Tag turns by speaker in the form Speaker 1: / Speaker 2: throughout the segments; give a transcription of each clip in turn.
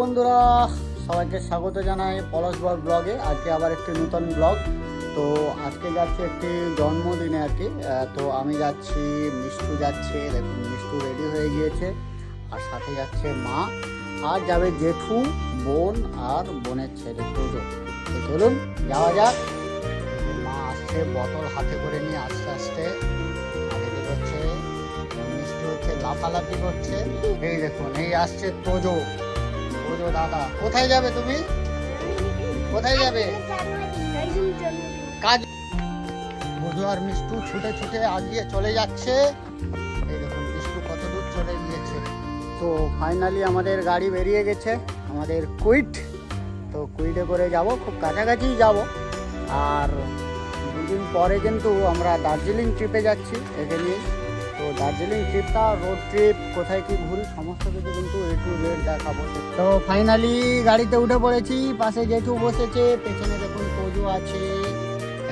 Speaker 1: বন্ধুরা, সবাইকে স্বাগত জানাই পলাশ ব্লগ। ব্লগে আজকে আবার একটি নতুন ব্লগ। তো আজকে যাচ্ছে একটি জন্মদিনে আর কি। তো আমি যাচ্ছি, মিষ্টু যাচ্ছে, দেখুন মিষ্টু রেডি হয়ে গিয়েছে। আর সাথে যাচ্ছে মা। আর যাবে জেঠু, বোন আর বোনের ছেলে। তোজো তো চলুন, যাওয়া যাক। মা আসছে, বোতল হাতে করে নিয়ে আস্তে আস্তে হচ্ছে হচ্ছে লাফালাফি করছে। এই দেখুন, এই আসছে তোজো। তোজো দাদা। কোথায় যাবে তুমি? কোথায় যাবে? কাজ তোজো আর মিষ্টু ছুটে ছুটে আগিয়ে চলে যাচ্ছে। এই মিষ্টু কত দূর চলে গিয়েছে। তো ফাইনালি আমাদের গাড়ি বেরিয়ে গেছে, আমাদের কুইট। তো কুইটে করে যাব, খুব কাছাকাছি যাব। আর দুদিন পরে কিন্তু আমরা দার্জিলিং ট্রিপে যাচ্ছি তো দার্জিলিং ট্রিপটা রোড ট্রিপ কোথায় কি ঘুরি সমস্ত কিছু কিন্তু এ টু জেড দেখাবো। তো ফাইনালি গাড়িতে উঠে পড়েছি পাশে জেঠু বসেছে পেছনে দেখুন কজু আছে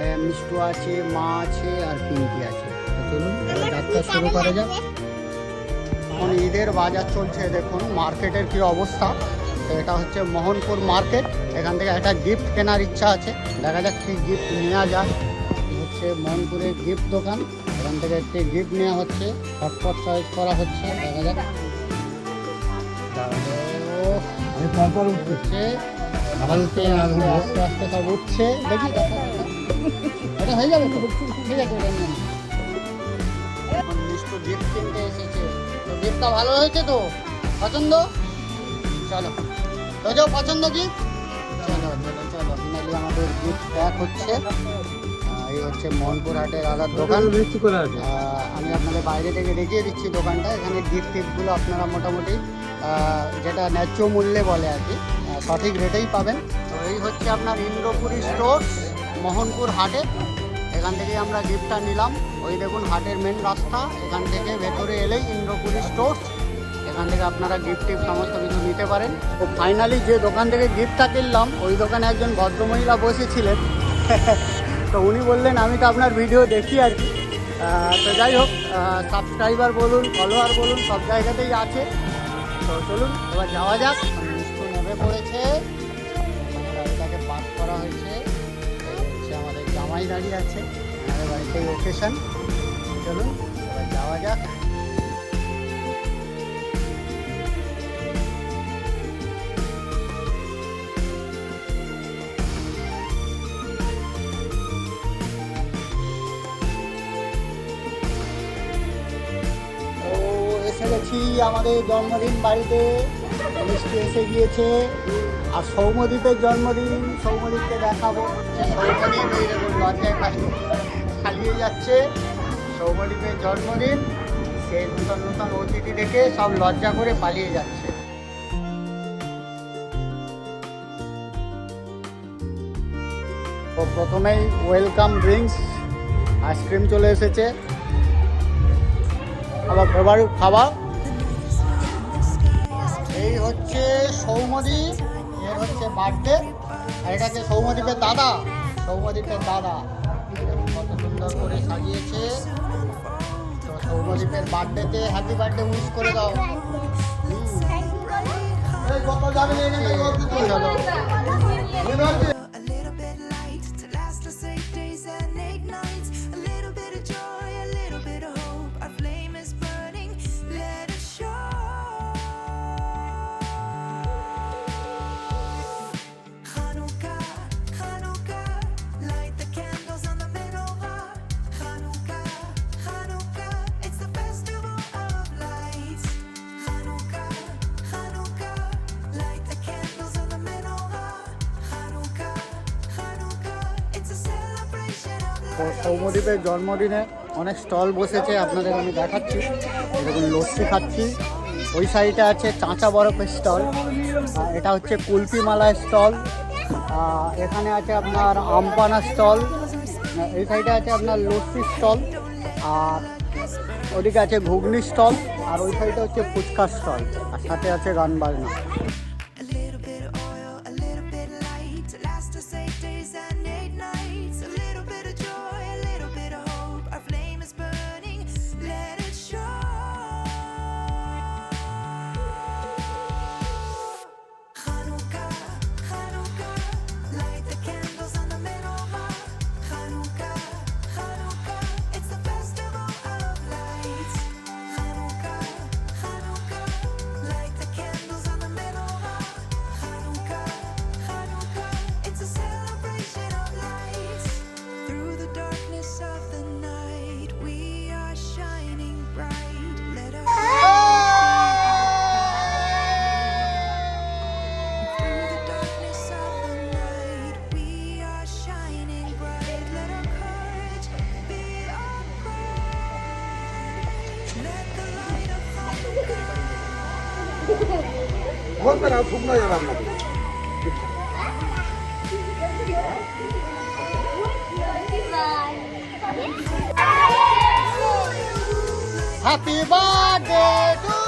Speaker 1: এ, মিষ্টু আছে মা আছে আর পিঙ্কি আছে। চলুন যাত্রা শুরু করা যাক। এখন ঈদের বাজার চলছে দেখুন মার্কেটের কি অবস্থা। তো এটা হচ্ছে মোহনপুর মার্কেট এখান থেকে একটা গিফট কেনার ইচ্ছা আছে। দেখা যাক কি গিফট নেওয়া যায়। হচ্ছে মোহনপুরের গিফট দোকান। এখান থেকে একটি গিফট নেওয়া হচ্ছে। হটপট চয়েস করা হচ্ছে। দেখা যাক। উঠছে। আস্তে আস্তে আস্তে আস্তে সব উঠছে। দেখি। এটা হয়ে যাবে তো? ঠিক আছে এটা নিয়ে মিষ্টু গিফট কিনতে এসেছে। তো গিফটটা ভালো হয়েছে তো? পছন্দ? চলো। তো যাও পছন্দ কি চলো চলো আমাদের গিফট প্যাক হচ্ছে। এই হচ্ছে মোহনপুর হাটের আলার দোকান। আমি আপনাদের বাইরে থেকে দেখিয়ে দিচ্ছি দোকানটা। এখানে গিফট টিপগুলো আপনারা মোটামুটি যেটা ন্যায্য মূল্যে বলে আর কি সঠিক রেটেই পাবেন। তো এই হচ্ছে আপনার ইন্দ্রপুরি স্টোর মোহনপুর হাটে। এখান থেকে আমরা গিফটটা নিলাম। ওই দেখুন হাটের মেন রাস্তা। এখান থেকে ভেতরে এলেই ইন্দ্রপুরি স্টোর এখান থেকে আপনারা গিফট টিপ সমস্ত কিছু নিতে পারেন। তো ফাইনালি যে দোকান থেকে গিফটটা কিনলাম ওই দোকানে একজন ভদ্রমহিলা বসেছিলেন। তো উনি বললেন, আমি তো আপনার ভিডিও দেখি আর কি। তো যাই হোক সাবস্ক্রাইবার বলুন ফলোয়ার বলুন, সব জায়গাতেই আছে। তো চলুন, এবার যাওয়া যাক। মিষ্টু নেমে পড়েছে। গাড়িটাকে পার্ক করা হয়েছে। হচ্ছে আমাদের জামাই দাঁড়িয়ে আছে। আমাদের বাড়িতে ওকেশন চলুন, এবার যাওয়া যাক। আমাদের জন্মদিন বাড়িতে মিষ্টি এসে গিয়েছে। আর সৌমদীপের জন্মদিন, সৌমদীপকে দেখাবো। যে সৌমদীপ এই লজ্জায় খালি খালিয়ে যাচ্ছে। সৌমদীপের জন্মদিন সেই নূতন নূতন অতিথি দেখে সব লজ্জা করে পালিয়ে যাচ্ছে। তো প্রথমেই ওয়েলকাম ড্রিঙ্কস আইসক্রিম চলে এসেছে। আবার ফেভারিট খাবার হচ্ছে সৌমদি এর হচ্ছে বার্থডে আর এটা হচ্ছে সৌমদীপের দাদা। সৌমদীপের দাদা। কত সুন্দর করে সাজিয়েছে। তো সৌমদ্বীপের বার্থডেতে হ্যাপি বার্থডে উইশ করে দাও। এই কত যাবে চলো সৌমদ্বীপের জন্মদিনে অনেক স্টল বসেছে, আপনাদের আমি দেখাচ্ছি। দেখুন লস্যি খাচ্ছি। ওই সাইডে আছে চাঁচা বরফের স্টল। এটা হচ্ছে কুলফি মালা স্টল এখানে আছে আপনার আমপানা স্টল। এই সাইডে আছে আপনার লস্যি স্টল। আর ওদিকে আছে ঘুগনি স্টল। আর ওই সাইডে হচ্ছে ফুচকা স্টল। আর সাথে আছে গান বাজনা।
Speaker 2: বলবে না শুকনো যাবে আপনাকে
Speaker 1: happy birthday to you happy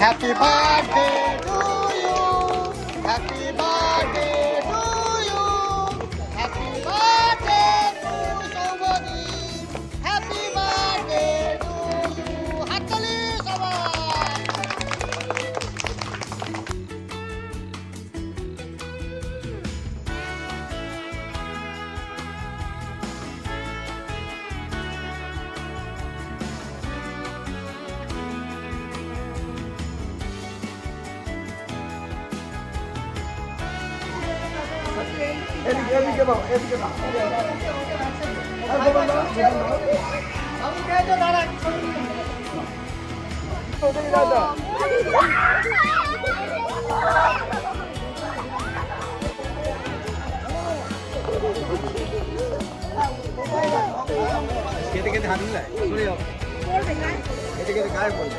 Speaker 1: happy birthday
Speaker 2: এদিকে এদিকে দাও এদিকে দাও। খেতে খেতে হাত মিলায় খেতে খেতে গায়ে পড়বে।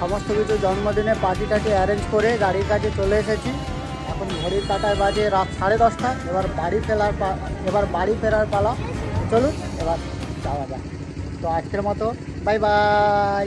Speaker 1: সমস্ত কিছু জন্মদিনে পার্টি টাটি অ্যারেঞ্জ করে গাড়ির কাছে চলে এসেছি। এখন ঘড়ির কাটায় বাজে রাত সাড়ে দশটা। এবার বাড়ি ফেরার এবার বাড়ি ফেরার পালা। চলুন, এবার যাওয়া যাক। তো আজকের মতো বাই বাই